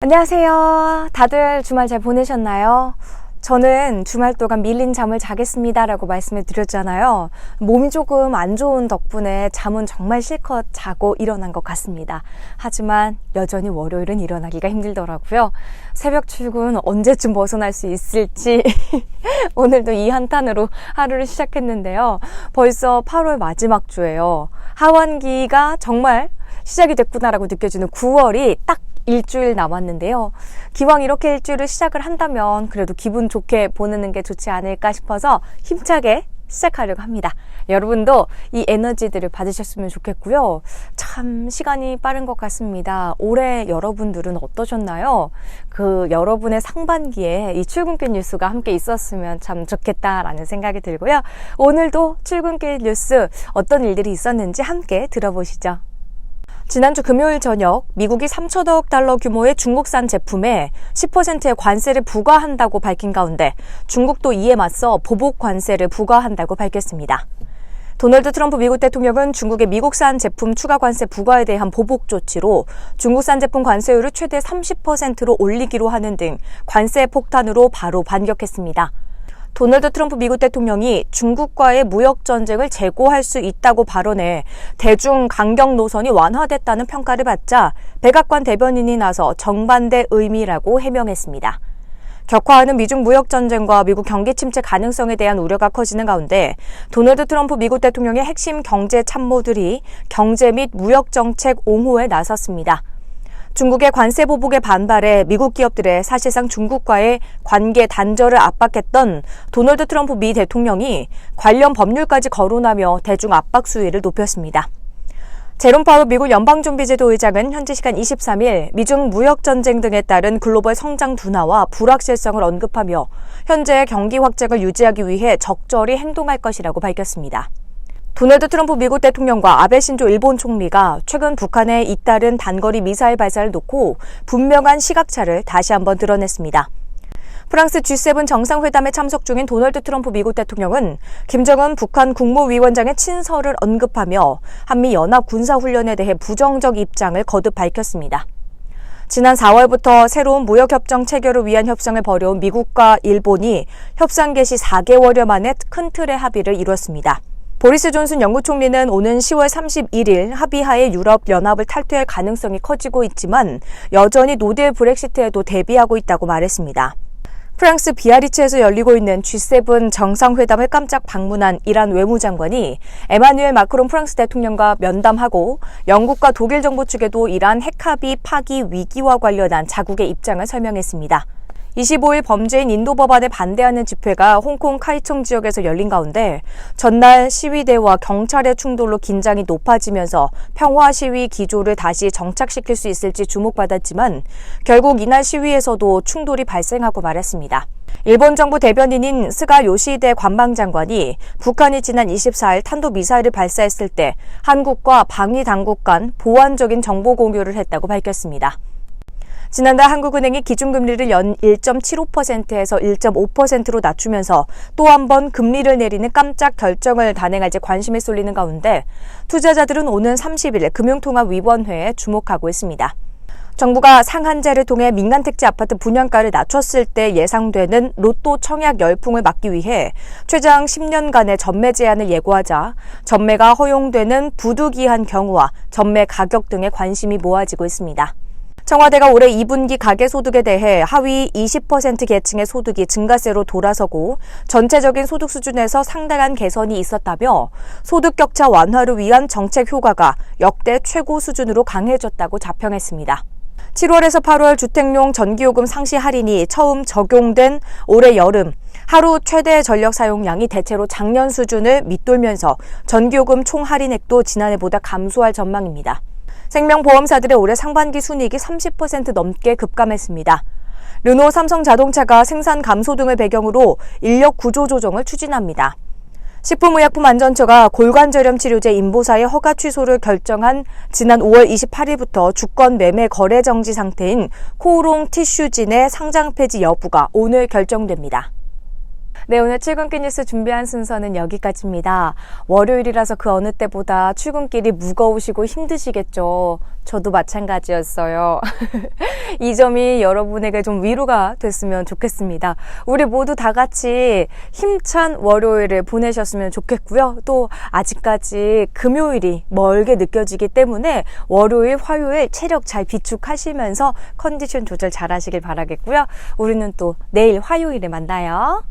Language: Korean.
안녕하세요. 다들 주말 잘 보내셨나요? 저는 주말 동안 밀린 잠을 자겠습니다라고 말씀을 드렸잖아요. 몸이 조금 안 좋은 덕분에 잠은 정말 실컷 자고 일어난 것 같습니다. 하지만 여전히 월요일은 일어나기가 힘들더라고요. 새벽 출근 언제쯤 벗어날 수 있을지 오늘도 이 한탄으로 하루를 시작했는데요. 벌써 8월 마지막 주예요. 하반기가 정말 시작이 됐구나라고 느껴지는 9월이 딱 일주일 남았는데요. 기왕 이렇게 일주일을 시작을 한다면 그래도 기분 좋게 보내는 게 좋지 않을까 싶어서 힘차게 시작하려고 합니다. 여러분도 이 에너지들을 받으셨으면 좋겠고요. 참 시간이 빠른 것 같습니다. 올해 여러분들은 어떠셨나요? 그 여러분의 상반기에 이 출근길 뉴스가 함께 있었으면 참 좋겠다라는 생각이 들고요. 오늘도 출근길 뉴스 어떤 일들이 있었는지 함께 들어보시죠. 지난주 금요일 저녁 미국이 3천억 달러 규모의 중국산 제품에 10%의 관세를 부과한다고 밝힌 가운데 중국도 이에 맞서 보복 관세를 부과한다고 밝혔습니다. 도널드 트럼프 미국 대통령은 중국의 미국산 제품 추가 관세 부과에 대한 보복 조치로 중국산 제품 관세율을 최대 30%로 올리기로 하는 등 관세 폭탄으로 바로 반격했습니다. 도널드 트럼프 미국 대통령이 중국과의 무역 전쟁을 재고할 수 있다고 발언해 대중 강경 노선이 완화됐다는 평가를 받자 백악관 대변인이 나서 정반대 의미라고 해명했습니다. 격화하는 미중 무역 전쟁과 미국 경기 침체 가능성에 대한 우려가 커지는 가운데 도널드 트럼프 미국 대통령의 핵심 경제 참모들이 경제 및 무역 정책 옹호에 나섰습니다. 중국의 관세 보복에 반발해 미국 기업들의 사실상 중국과의 관계 단절을 압박했던 도널드 트럼프 미 대통령이 관련 법률까지 거론하며 대중 압박 수위를 높였습니다. 제롬 파월 미국 연방준비제도 의장은 현지 시간 23일 미중 무역 전쟁 등에 따른 글로벌 성장 둔화와 불확실성을 언급하며 현재 경기 확장을 유지하기 위해 적절히 행동할 것이라고 밝혔습니다. 도널드 트럼프 미국 대통령과 아베 신조 일본 총리가 최근 북한의 잇따른 단거리 미사일 발사를 놓고 분명한 시각차를 다시 한번 드러냈습니다. 프랑스 G7 정상회담에 참석 중인 도널드 트럼프 미국 대통령은 김정은 북한 국무위원장의 친서를 언급하며 한미 연합 군사 훈련에 대해 부정적 입장을 거듭 밝혔습니다. 지난 4월부터 새로운 무역협정 체결을 위한 협상을 벌여온 미국과 일본이 협상 개시 4개월여 만에 큰 틀의 합의를 이뤘습니다. 보리스 존슨 영국 총리는 오는 10월 31일 합의하에 유럽 연합을 탈퇴할 가능성이 커지고 있지만 여전히 노딜 브렉시트에도 대비하고 있다고 말했습니다. 프랑스 비아리츠에서 열리고 있는 G7 정상회담을 깜짝 방문한 이란 외무장관이 에마누엘 마크론 프랑스 대통령과 면담하고 영국과 독일 정부 측에도 이란 핵합의 파기 위기와 관련한 자국의 입장을 설명했습니다. 25일 범죄인 인도 법안에 반대하는 집회가 홍콩 카이청 지역에서 열린 가운데 전날 시위대와 경찰의 충돌로 긴장이 높아지면서 평화 시위 기조를 다시 정착시킬 수 있을지 주목받았지만 결국 이날 시위에서도 충돌이 발생하고 말았습니다. 일본 정부 대변인인 스가 요시히데 관방장관이 북한이 지난 24일 탄도미사일을 발사했을 때 한국과 방위 당국 간 보완적인 정보 공유를 했다고 밝혔습니다. 지난달 한국은행이 기준금리를 연 1.75%에서 1.5%로 낮추면서 또 한 번 금리를 내리는 깜짝 결정을 단행할지 관심이 쏠리는 가운데 투자자들은 오는 30일 금융통화위원회에 주목하고 있습니다. 정부가 상한제를 통해 민간 택지 아파트 분양가를 낮췄을 때 예상되는 로또 청약 열풍을 막기 위해 최장 10년간의 전매 제한을 예고하자 전매가 허용되는 부득이한 경우와 전매 가격 등에 관심이 모아지고 있습니다. 청와대가 올해 2분기 가계소득에 대해 하위 20% 계층의 소득이 증가세로 돌아서고 전체적인 소득 수준에서 상당한 개선이 있었다며 소득 격차 완화를 위한 정책 효과가 역대 최고 수준으로 강해졌다고 자평했습니다. 7월에서 8월 주택용 전기요금 상시 할인이 처음 적용된 올해 여름 하루 최대 전력 사용량이 대체로 작년 수준을 밑돌면서 전기요금 총 할인액도 지난해보다 감소할 전망입니다. 생명보험사들의 올해 상반기 순이익이 30% 넘게 급감했습니다. 르노 삼성 자동차가 생산 감소 등을 배경으로 인력 구조 조정을 추진합니다. 식품의약품안전처가 골관절염 치료제 인보사의 허가 취소를 결정한 지난 5월 28일부터 주권 매매 거래 정지 상태인 코오롱 티슈진의 상장 폐지 여부가 오늘 결정됩니다. 네, 오늘 출근길 뉴스 준비한 순서는 여기까지입니다. 월요일이라서 그 어느 때보다 출근길이 무거우시고 힘드시겠죠. 저도 마찬가지였어요. 이 점이 여러분에게 좀 위로가 됐으면 좋겠습니다. 우리 모두 다 같이 힘찬 월요일을 보내셨으면 좋겠고요. 또 아직까지 금요일이 멀게 느껴지기 때문에 월요일, 화요일 체력 잘 비축하시면서 컨디션 조절 잘 하시길 바라겠고요. 우리는 또 내일 화요일에 만나요.